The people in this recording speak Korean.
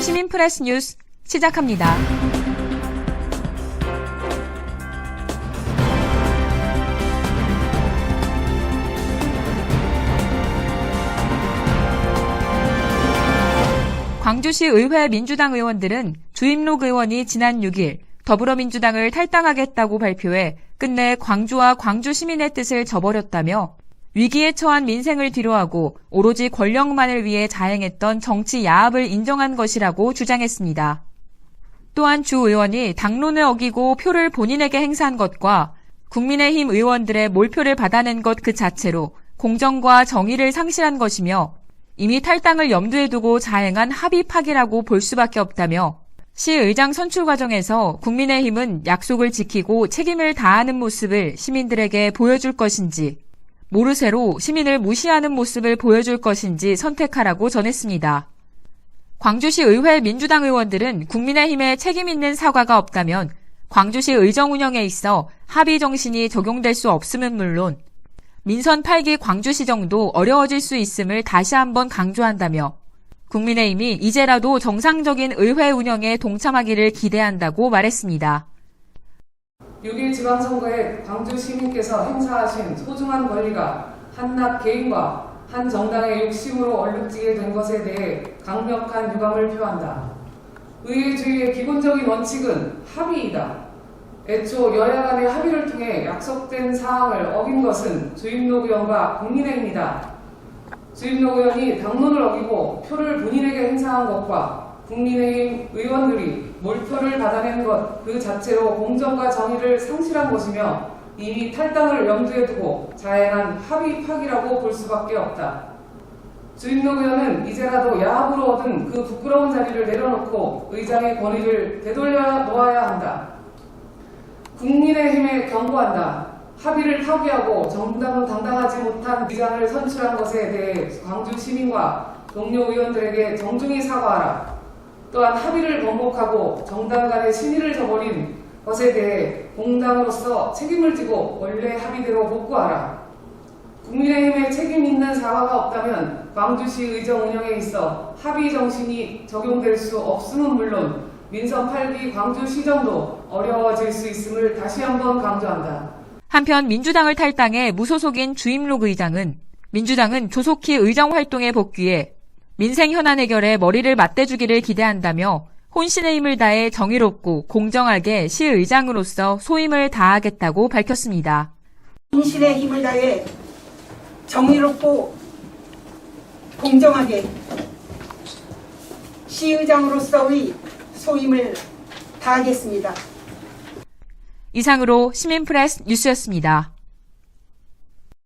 시민 프레스 뉴스 시작합니다. 광주시 의회 민주당 의원들은 주임록 의원이 지난 6일 더불어민주당을 탈당하겠다고 발표해 끝내 광주와 광주 시민의 뜻을 저버렸다며 위기에 처한 민생을 뒤로하고 오로지 권력만을 위해 자행했던 정치 야합을 인정한 것이라고 주장했습니다. 또한 주 의원이 당론을 어기고 표를 본인에게 행사한 것과 국민의힘 의원들의 몰표를 받아낸 것 그 자체로 공정과 정의를 상실한 것이며 이미 탈당을 염두에 두고 자행한 합의 파기라고 볼 수밖에 없다며 시 의장 선출 과정에서 국민의힘은 약속을 지키고 책임을 다하는 모습을 시민들에게 보여줄 것인지 모르쇠로 시민을 무시하는 모습을 보여줄 것인지 선택하라고 전했습니다. 광주시 의회 민주당 의원들은 국민의힘에 책임 있는 사과가 없다면 광주시 의정 운영에 있어 합의 정신이 적용될 수 없음은 물론 민선 8기 광주시정도 어려워질 수 있음을 다시 한번 강조한다며 국민의힘이 이제라도 정상적인 의회 운영에 동참하기를 기대한다고 말했습니다. 6일 지방선거에 광주 시민께서 행사하신 소중한 권리가 한낱 개인과 한 정당의 욕심으로 얼룩지게 된 것에 대해 강력한 유감을 표한다. 의회주의의 기본적인 원칙은 합의이다. 애초 여야 간의 합의를 통해 약속된 사항을 어긴 것은 주임록 의원과 국민의힘이다. 주임록 의원이 당론을 어기고 표를 본인에게 행사한 것과 국민의힘 의원들이 몰표를 받아낸 것 그 자체로 공정과 정의를 상실한 것이며 이미 탈당을 염두에 두고 자행한 합의 파기라고 볼 수밖에 없다. 주임록 의원은 이제라도 야합으로 얻은 그 부끄러운 자리를 내려놓고 의장의 권위를 되돌려 놓아야 한다. 국민의힘에 경고한다. 합의를 파기하고 정당당당하지 못한 의장을 선출한 것에 대해 광주 시민과 동료 의원들에게 정중히 사과하라. 또한 합의를 번복하고 정당 간의 신의를 저버린 것에 대해 공당으로서 책임을 지고 원래 합의대로 복구하라. 국민의힘에 책임 있는 사과가 없다면 광주시 의정 운영에 있어 합의 정신이 적용될 수 없음은 물론 민선 8기 광주 시정도 어려워질 수 있음을 다시 한번 강조한다. 한편 민주당을 탈당해 무소속인 주임록 의장은 민주당은 조속히 의정 활동에 복귀해 민생 현안 해결에 머리를 맞대주기를 기대한다며 혼신의 힘을 다해 정의롭고 공정하게 시의장으로서 소임을 다하겠다고 밝혔습니다. 인신의 힘을 다해 정의롭고 공정하게 시의장으로서의 소임을 다하겠습니다. 이상으로 시민프레스 뉴스였습니다.